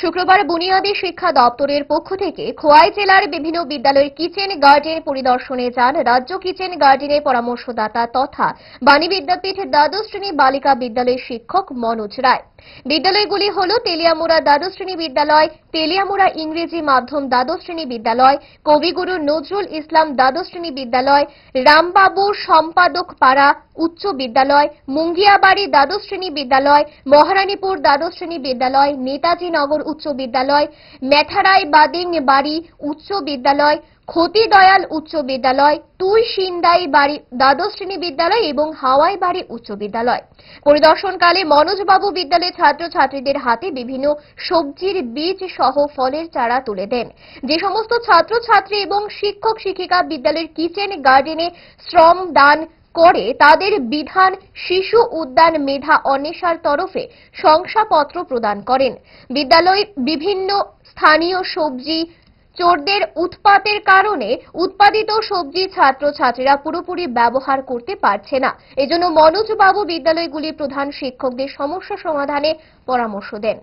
শুক্রবার বুনিয়াদী শিক্ষা দপ্তরের পক্ষ থেকে খোয়াই জেলার বিভিন্ন বিদ্যালয়ের কিচেন গার্ডেন পরিদর্শনে যান রাজ্য কিচেন গার্ডেনের পরামর্শদাতা তথা বাণী বিদ্যাপীঠ দ্বাদশ শ্রেণি বালিকা বিদ্যালয়ের শিক্ষক মনোজ রায়। বিদ্যালয়গুলি হল তেলিয়ামোড়া দ্বাদশ শ্রেণি বিদ্যালয় তেলিয়ামুড়া ইংরেজি মাধ্যম দ্বাদশ শ্রেণি বিদ্যালয়, কবিগুরু নজরুল ইসলাম দ্বাদশ শ্রেণি বিদ্যালয়, রামবাবু সম্পাদক পাড়া উচ্চ বিদ্যালয়, মুঙ্গিয়াবাড়ি দ্বাদশ শ্রেণি বিদ্যালয়, মহারানীপুর দ্বাদশ শ্রেণি বিদ্যালয় নেতাজি নগর উচ্চ বিদ্যালয় মেথারাই বাদিং বাড়ি উচ্চ বিদ্যালয় ক্ষতি দয়াল উচ্চ বিদ্যালয়, তুই সিন্দাই বাড়ি, দ্বাদশ শ্রেণি বিদ্যালয় এবং হাওয়াই বাড়ি উচ্চ বিদ্যালয়। পরিদর্শনকালে মনোজবাবু বিদ্যালয়ের ছাত্রছাত্রীদের হাতে বিভিন্ন সবজির বীজ সহ ফলের চারা তুলে দেন। যে সমস্ত ছাত্রছাত্রী এবং শিক্ষক শিক্ষিকা বিদ্যালয়ের কিচেন গার্ডেনে শ্রম দান করে, তাদের বিধান শিশু উদ্যান মেধা অন্বেষার তরফে শংসাপত্র প্রদান করেন। বিদ্যালয়ে বিভিন্ন স্থানীয় সবজি চোরদের উৎপাতের কারণে উৎপাদিত সবজি ছাত্রছাত্রীরা পুরোপুরি ব্যবহার করতে পারছে না। এজন্য মনোজবাবু বিদ্যালয়গুলির প্রধান শিক্ষকদের সমস্যা সমাধানে পরামর্শ দেন।